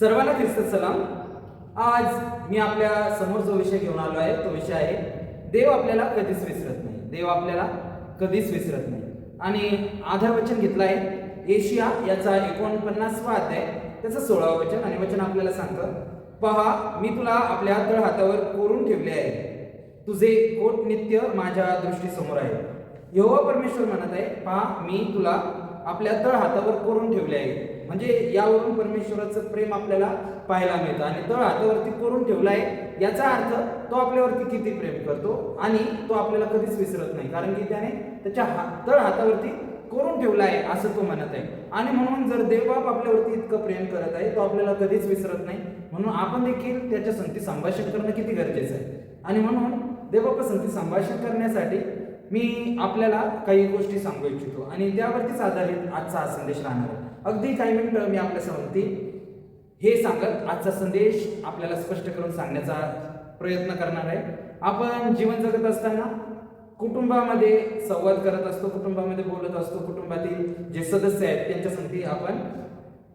सर्वांना ख्रिस्त सलाम. आज मी आपल्यासमोर जो विषय घेऊन आलो आहे तो विषय आहे देव आपल्याला कधीच विसरत नाही. देव आपल्याला कधीच विसरत नाही. आणि आधार वचन घेतलं आहे एशिया याचा एकोणपन्नासवा अध्याय त्याचं सोळावं वचन आणि वचन आपल्याला सांगतं पहा मी तुला आपल्या तळ हातावर कोरून ठेवले आहे. तुझे कोट नित्य माझ्या दृष्टीसमोर आहे. यहोवा परमेश्वर म्हणत आहे पहा मी तुला आपल्या तळ हातावर कोरून ठेवले आहे. म्हणजे यावरून परमेश्वराचं प्रेम आपल्याला पाहायला मिळतं आणि तळ हातावरती कोरून ठेवला आहे याचा अर्थ तो आपल्यावरती किती प्रेम करतो आणि तो आपल्याला कधीच विसरत नाही. कारण की त्याने त्याच्या हा तळ हातावरती कोरून ठेवला आहे असं तो म्हणत आहे. आणि म्हणून जर देवबाप आपल्यावरती इतकं प्रेम करत आहे तो आपल्याला कधीच विसरत नाही. म्हणून आपण देखील त्याच्या संगती संभाषण करणं किती गरजेचं आहे. आणि म्हणून देवबापा संगती संभाषण करण्यासाठी मी आपल्याला काही गोष्टी सांगू इच्छितो. आणि त्यावरतीच आधारित आजचा हा संदेश राहणार आहे. अगदी काही मिनिटं मी आपल्या संगती हे सांगत आजचा संदेश आपल्याला स्पष्ट करून सांगण्याचा प्रयत्न करणार आहे. आपण जीवन जगत असताना कुटुंबामध्ये संवाद करत असतो कुटुंबामध्ये बोलत असतो कुटुंबातील जे सदस्य आहेत त्यांच्या संगती आपण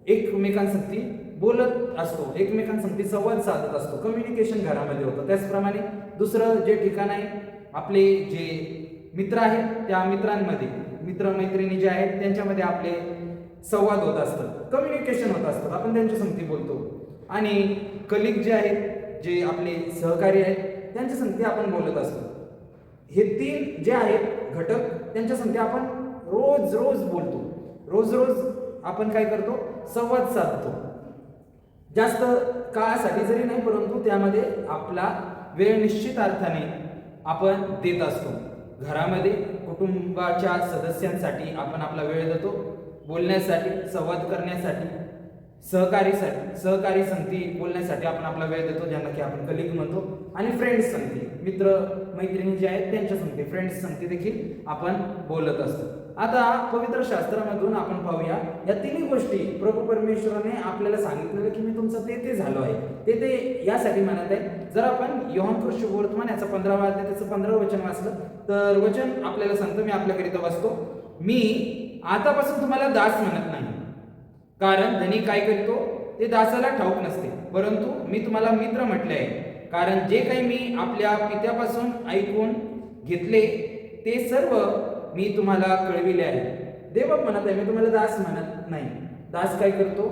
एकमेकांसंगती बोलत असतो एकमेकांसंगती संवाद साधत असतो. कम्युनिकेशन घरामध्ये होतं. त्याचप्रमाणे दुसरं जे ठिकाण आहे आपले जे मित्र आहेत त्या मित्रांमध्ये मित्रमैत्रिणी जे आहेत त्यांच्यामध्ये आपले संवाद होत असतात. कम्युनिकेशन होत असतात. आपण त्यांच्या संगती बोलतो. आणि कलिग जे आहेत जे आपले सहकारी आहेत त्यांच्या संगती आपण बोलत असतो. हे तीन जे आहेत घटक त्यांच्या संगती आपण रोज रोज बोलतो. रोज रोज आपण काय करतो? संवाद साधतो. जास्त काळासाठी जरी नाही परंतु त्यामध्ये आपला वेळ निश्चित अर्थाने आपण देत असतो. घरामध्ये कुटुंबाच्या सदस्यांसाठी आपण आपला वेळ देतो. बोलण्यासाठी संवाद करण्यासाठी सहकारीसाठी सहकारी संगती बोलण्यासाठी आपण आपला वेळ देतो ज्यांना की आपण कलिग म्हणतो आणि फ्रेंड्स संगती. मित्र मैत्रिणी जे आहेत त्यांच्या संगती. फ्रेंड्स संगती देखील आपण बोलत असतो. आता पवित्र शास्त्रामधून आपण पाहूया या तिन्ही गोष्टी प्रभू परमेश्वराने आपल्याला सांगितलेलं की मी तुमचं ते ते झालो आहे. ते ते यासाठी म्हणत आहे जर आपण योहन कृष्ण वर्तमान याचं पंधरावा अध्याय त्याचं पंधरा वचन वाचलं तर वचन आपल्याला सांगतो मी आपल्याकरिता वाचतो. मी आतापासून तुम्हाला दास म्हणत नाही. कारण धनी काय करतो? ते दासाला ठाऊक नसते. परंतु मी तुम्हाला मित्र म्हटले आहे कारण जे काही मी आपल्या पित्यापासून ऐकून घेतले ते सर्व मी तुम्हाला कळविले आहे. देव म्हणत आहे मी तुम्हाला दास म्हणत नाही. दास काय करतो?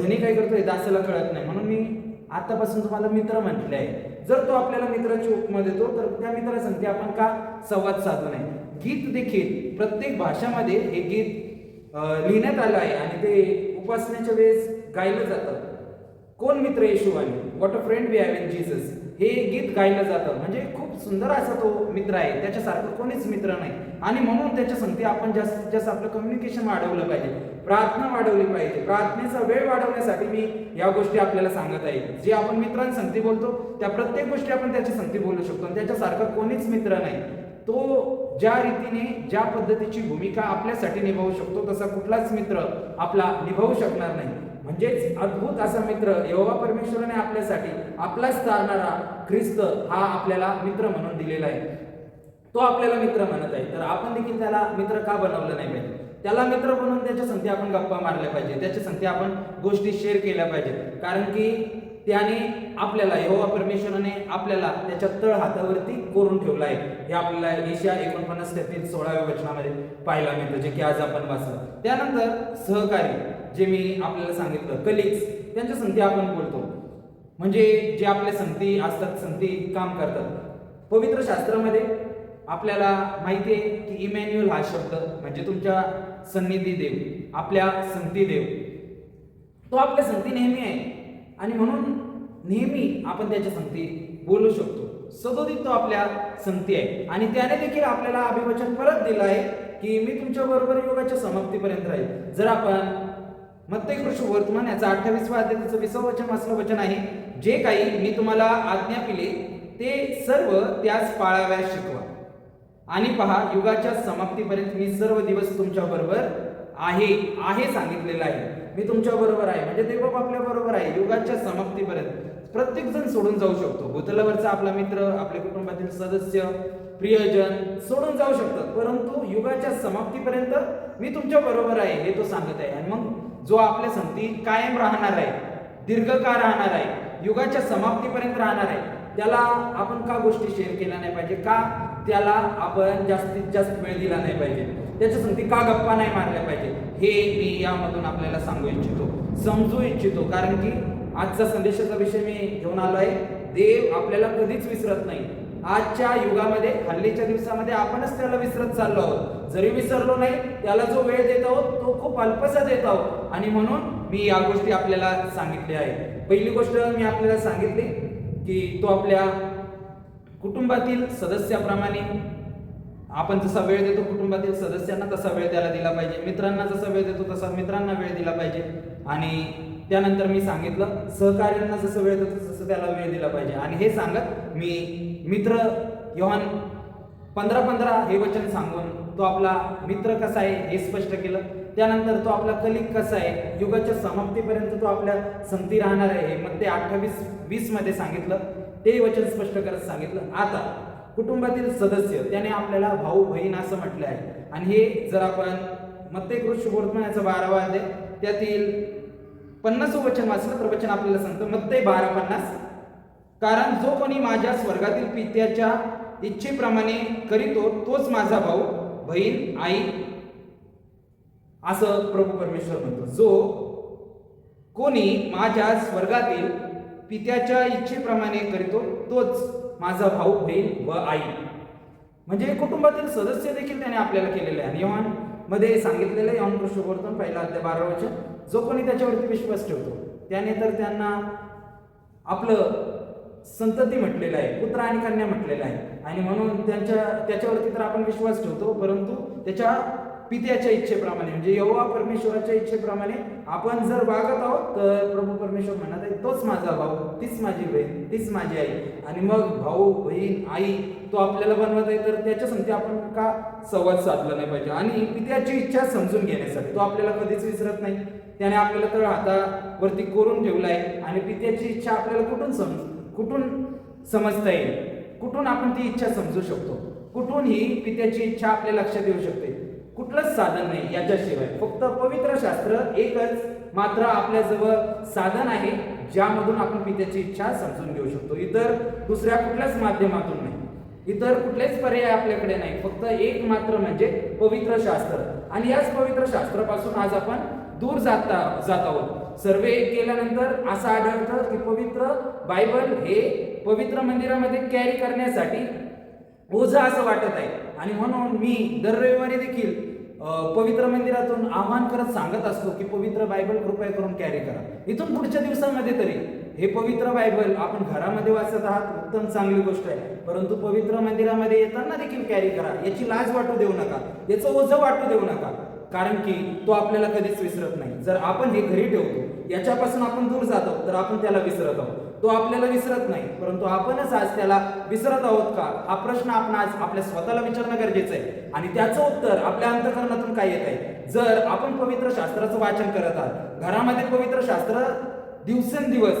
धनी काय करतो हे दासाला कळत नाही. म्हणून मी आतापासून तुम्हाला मित्र म्हटले आहे जर तो आपल्याला मित्राची उपमा देतो तर त्या मित्रासंगती आपण का संवाद साधू नये? गीत देखील प्रत्येक भाषामध्ये हे गीत लिहिण्यात आलं आहे आणि ते उपासनेच्या वेळेस गायलं जातं. कोण मित्र येशू आणि what a friend we have in Jesus हे गीत गायलं जातं. म्हणजे खूप सुंदर असा तो मित्र आहे. त्याच्यासारखं कोणीच मित्र नाही. आणि म्हणून त्याच्या संगती आपण जास्तीत जास्त आपलं कम्युनिकेशन वाढवलं पाहिजे प्रार्थना वाढवली पाहिजे. प्रार्थनेचा वेळ वाढवण्यासाठी मी या गोष्टी आपल्याला सांगत आहे. जे आपण मित्रांसंगती बोलतो त्या प्रत्येक गोष्टी आपण त्याच्या संगती बोलू शकतो. आणि त्याच्यासारखं कोणीच मित्र नाही. तो ज्या रीतीने ज्या पद्धतीची भूमिका आपल्यासाठी निभावू शकतो तसा कुठलाच मित्र आपला निभावू शकणार नाही. म्हणजेच अद्भुत असा मित्र यहोवा परमेश्वराने आपल्यासाठी आपलाच तारणारा ख्रिस्त हा आपल्याला मित्र म्हणून दिलेला आहे. तो आपल्याला मित्र म्हणत आहे. तर आपण देखील त्याला मित्र का बनवलं नाही पाहिजे त्याला मित्र बनवून त्याच्या संगती आपण गप्पा मारल्या पाहिजे त्याच्या संगती आपण गोष्टी शेअर केल्या पाहिजेत. कारण की त्याने आपल्याला यहोवा परमेश्वराने आपल्याला त्याच्या तळ हातावरती कोरून ठेवला आहे. हे आपल्याला एशिया एकोणपन्नास त्यातील सोळाव्या वचनामध्ये पाहायला मिळतं जे की आज आपण वाचलं. त्यानंतर सहकारी जे मी आपल्याला सांगितलं कलिग्स त्यांच्या संधी आपण बोलतो. म्हणजे जे आपल्या संगती असतात संती काम करतात. पवित्र शास्त्रामध्ये आपल्याला माहिती आहे की इमॅन्युअल हा शब्द म्हणजे तुमच्या सन्निधी देव आपल्या संगती देव तो आपल्या संती नेहमी आहे. आणि म्हणून नेहमी आपण त्याच्या संगती बोलू शकतो. सदोदित तो आपल्या संगती आहे. आणि त्याने देखील आपल्याला अभिवचन परत दिलं आहे की मी तुमच्या बरोबर योगाच्या समाप्तीपर्यंत राहील. जर आपण मत्ते वर्तमान याचा अठ्ठावीसवा अध्याय त्याचं विसव वचन असलं वचन आहे जे काही मी तुम्हाला आज्ञा केली ते सर्व त्यास पाळाव्यास शिकवा. आणि पहा युगाच्या समाप्तीपर्यंत मी सर्व दिवस तुमच्या बरोबर आहे आहे सांगितलेलं आहे. मी तुमच्या बरोबर आहे म्हणजे देवबाप आपल्या बरोबर आहे. युगाच्या समाप्तीपर्यंत प्रत्येक जण सोडून जाऊ शकतो. भूतलावरचा आपला मित्र आपल्या कुटुंबातील सदस्य प्रियजन सोडून जाऊ शकतात. परंतु युगाच्या समाप्तीपर्यंत मी तुमच्या बरोबर आहे हे तो सांगत आहे. आणि मग जो आपल्या संगती कायम राहणार आहे दीर्घकाळ राहणार आहे युगाच्या समाप्तीपर्यंत राहणार आहे त्याला आपण का गोष्टी शेअर केल्या नाही पाहिजे? का त्याला आपण जास्तीत जास्त वेळ दिला नाही पाहिजे. त्याच्या संगती का गप्पा नाही मारल्या पाहिजे? हे मी यामधून आपल्याला सांगू इच्छितो. समजू इच्छितो. कारण की आजचा संदेशाचा विषय मी घेऊन आलो आहे देव आपल्याला कधीच विसरत नाही. आजच्या युगामध्ये हल्लीच्या दिवसामध्ये आपणच त्याला विसरत चाललो आहोत. जरी विसरलो नाही त्याला जो वेळ देत आहोत तो खूप अल्पसा देत आहोत. आणि म्हणून मी या गोष्टी आपल्याला सांगितल्या आहे पहिली गोष्ट मी आपल्याला सांगितली की तो आपल्या कुटुंबातील सदस्याप्रमाणे आपण जसा वेळ देतो कुटुंबातील सदस्यांना तसा वेळ त्याला दिला पाहिजे मित्रांना जसा वेळ देतो तसा मित्रांना वेळ दिला पाहिजे. आणि त्यानंतर मी सांगितलं सहकार्यांना जसं वेळ देतो तसं त्याला वेळ दिला पाहिजे. आणि हे सांगत मी मित्र योहान पंधरा पंधरा हे वचन सांगून तो आपला मित्र कसा आहे हे स्पष्ट केलं. त्यानंतर तो आपला कलिक कसा आहे युगाच्या समाप्तीपर्यंत तो आपल्या संगती राहणार आहे हे मग ते अठ्ठावीस वीसमध्ये सांगितलं. ते वचन स्पष्ट करत सांगितलं. आता कुटुंबातील सदस्य त्याने आपल्याला भाऊ बहीण असं म्हटलं आहे. आणि हे जर आपण मत्ते कृष्णवर्तमानाचं बारावा आहे त्यातील पन्नास वचन वाचलं तर वचन आपल्याला सांगतं मत्ते बारा पन्नास. कारण जो कोणी माझ्या स्वर्गातील पित्याच्या इच्छेप्रमाणे करीतो तोच माझा भाऊ बहीण आई असं प्रभू परमेश्वर म्हणतो. जो कोणी माझ्या स्वर्गातील पित्याच्या इच्छेप्रमाणे करीतो तोच माझा भाऊ बहीण व आई. म्हणजे कुटुंबातील सदस्य देखील त्याने आपल्याला केलेले आहे. योहानमध्ये सांगितलेलं योहान कृष्णवर्तन पहिला अध्याय बारा वचन. जो कोणी त्याच्यावरती विश्वास ठेवतो त्याने तर त्यांना आपलं संतती म्हटलेलं आहे पुत्र आणि कन्या म्हटलेलं आहे. आणि म्हणून त्यांच्या त्याच्यावरती तर आपण विश्वास ठेवतो परंतु त्याच्या पित्याच्या इच्छेप्रमाणे म्हणजे यहोवा परमेश्वराच्या इच्छेप्रमाणे आपण जर वागत आहोत तर प्रभू परमेश्वर म्हणत आहे तोच माझा भाऊ तीच माझी बहीण तीच माझी आई. आणि मग भाऊ बहीण आई तो आपल्याला बनवत आहे तर त्याच्या संगती आपण का संवाद साधला नाही पाहिजे? आणि पित्याची इच्छा समजून घेण्यासाठी तो आपल्याला कधीच विसरत नाही. त्याने आपल्याला तर हातावरती कोरून ठेवलाय आणि पित्याची इच्छा आपल्याला कुठून समज कुठून समजता येईल? कुठून आपण ती इच्छा समजू शकतो? कुठून ही पित्याची इच्छा आपल्या लक्षात येऊ शकते. कुठलंच साधन नाही याच्याशिवाय. फक्त पवित्र शास्त्र एकच मात्र आपल्या जवळ साधन आहे ज्यामधून आपण पित्याची इच्छा समजून घेऊ शकतो. इतर दुसऱ्या कुठल्याच माध्यमातून नाही. इतर कुठलेच पर्याय आपल्याकडे नाही. फक्त एक मात्र म्हणजे पवित्र शास्त्र. आणि याच पवित्र शास्त्रापासून आज आपण दूर जाता जात आहोत. सर्वे केल्यानंतर असं आढळतं की पवित्र बायबल हे पवित्र मंदिरामध्ये कॅरी करण्यासाठी ओझं असं वाटत आहे. आणि म्हणून मी दर रविवारी देखील पवित्र मंदिरातून आव्हान करत सांगत असतो की पवित्र बायबल कृपया करून कॅरी करा. इथून पुढच्या दिवसामध्ये तरी हे पवित्र बायबल आपण घरामध्ये वाचत आहात उत्तम चांगली गोष्ट आहे. परंतु पवित्र मंदिरामध्ये येताना देखील कॅरी करा. याची लाज वाटू देऊ नका. याचं ओझं वाटू देऊ नका. कारण की तो आपल्याला कधीच विसरत नाही. जर आपण हे घरी ठेवतो याच्यापासून आपण दूर जातो तर आपण त्याला विसरत आहोत. तो आपल्याला विसरत नाही परंतु आपणच आज त्याला विसरत आहोत का? हा प्रश्न आपण आज आपल्या स्वतःला विचारणं गरजेचं आहे. आणि त्याचं उत्तर आपल्या अंतकरणातून काय येत आहे? जर आपण पवित्र शास्त्राचं वाचन करत आहात घरामध्ये पवित्र शास्त्र दिवसेंदिवस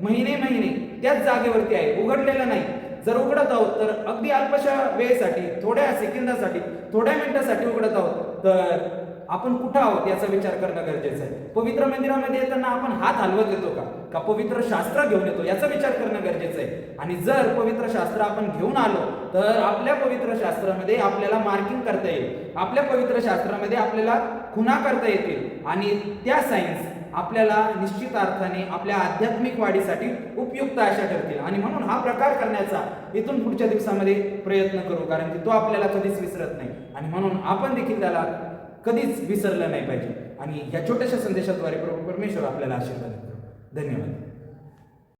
महिने महिने त्याच जागेवरती आहे उघडलेलं नाही. जर उघडत आहोत तर अगदी अल्पशा वेळेसाठी थोड्या सेकंदासाठी थोड्या मिनिटासाठी उघडत आहोत तर आपण कुठं आहोत याचा विचार करणं गरजेचं आहे. पवित्र मंदिरामध्ये येताना आपण हात हलवत येतो का? का पवित्र शास्त्र घेऊन येतो? याचा विचार करणं गरजेचं आहे. आणि जर पवित्र शास्त्र आपण घेऊन आलो तर आपल्या पवित्र शास्त्रामध्ये आपल्याला मार्किंग करता येईल. आपल्या पवित्र शास्त्रामध्ये आपल्याला खुणा करता येतील. आणि त्या सायन्स आपल्याला निश्चित अर्थाने आपल्या आध्यात्मिक वाढीसाठी उपयुक्त अशा ठरतील. आणि म्हणून हा प्रकार करण्याचा इथून पुढच्या दिवसामध्ये प्रयत्न करू कारण की तो आपल्याला कधीच विसरत नाही. आणि म्हणून आपण देखील त्याला कधीच विसरलं नाही पाहिजे. आणि या छोट्याशा संदेशाद्वारे प्रभू परमेश्वर आपल्याला आशीर्वाद देतो. धन्यवाद.